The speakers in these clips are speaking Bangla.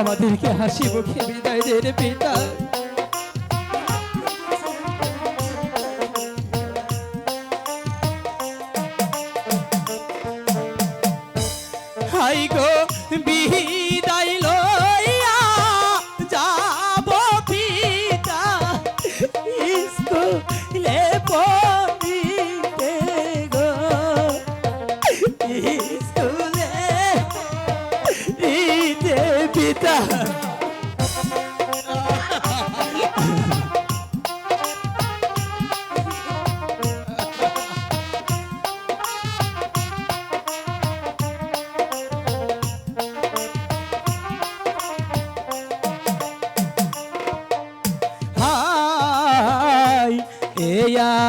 আমাদেরকে হাসি মুখে বিদায় দে রে পিতা। হাই গো বিদায় লইয়া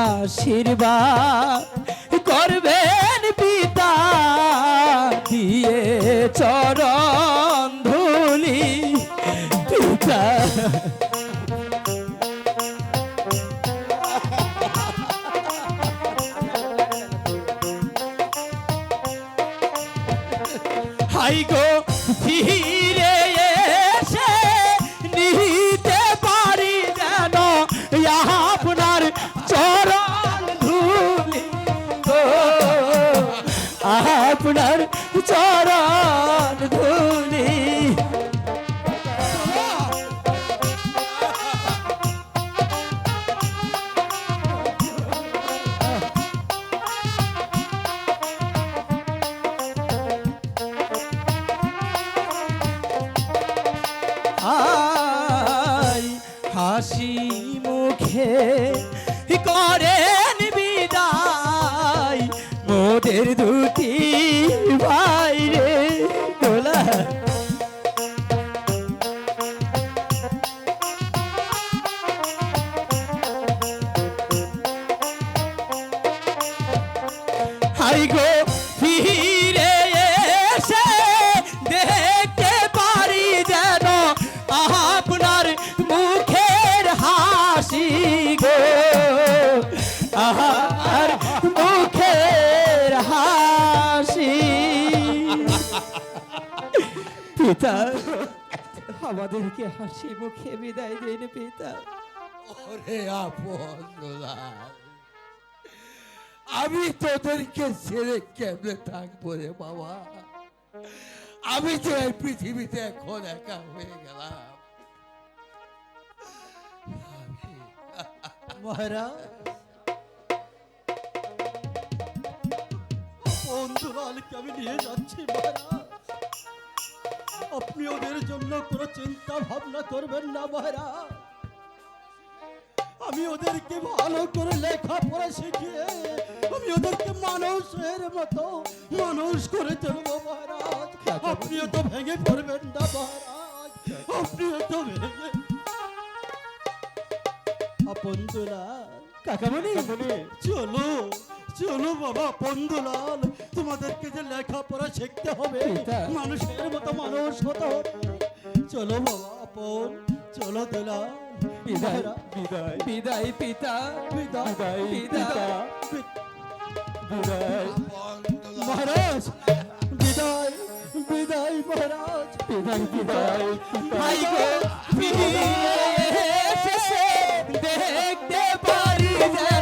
আশীর্বাদ করবেন পিতা দিয়ে চরণ ধুলি। পিতা। হাই গো আপনার চরণ ধুলি। হাসি মুখে করেন বিদায়। মোদের দুটি হাই গো, ফিরে এসে দেখতে পারি যেন আপনার মুখের হাসি গো। আর মুখের হাসি। পিতা, আমাদেরকে হাসি মুখে বিদায় দিন, পিতা। ওরে আপন। আমি তোদেরকে ছেড়ে কেমনে থাকব রে বাবা? আমি তো এই পৃথিবীতে এখন একা হয়ে গেলাম। মহারাজ। বন্ধুলালকে আমি নিয়ে যাচ্ছি, মহারাজ। আপনি ওদের জন্য কোনো চিন্তা ভাবনা করবেন না, মহারাজ। আমি ওদেরকে ভালো করে লেখাপড়া শিখিয়ে আমি ওদেরকে মানুষের মতো মানুষ করে তুলবো মহারাজ। আপনিও তো ভেঙে পড়বেন না মহারাজ। আপনিও তো ভেঙে আপন দুলাল কাকামণি চলো চলো বাবা পন্দুলাল তোমাদেরকে যে লেখাপড়া শিখতে হবে মানুষের মতো মানুষ হতে হবে। চলো বাবা আপন চলো দুলাল। বিদায় বিদায় বিদায় পিতা বিদায় পিতা বিদায়। মহারাজ বিদায় বিদায় মহারাজ। বিদায় বিদায় ভাইকে ফিরে দেখতে পারি যায়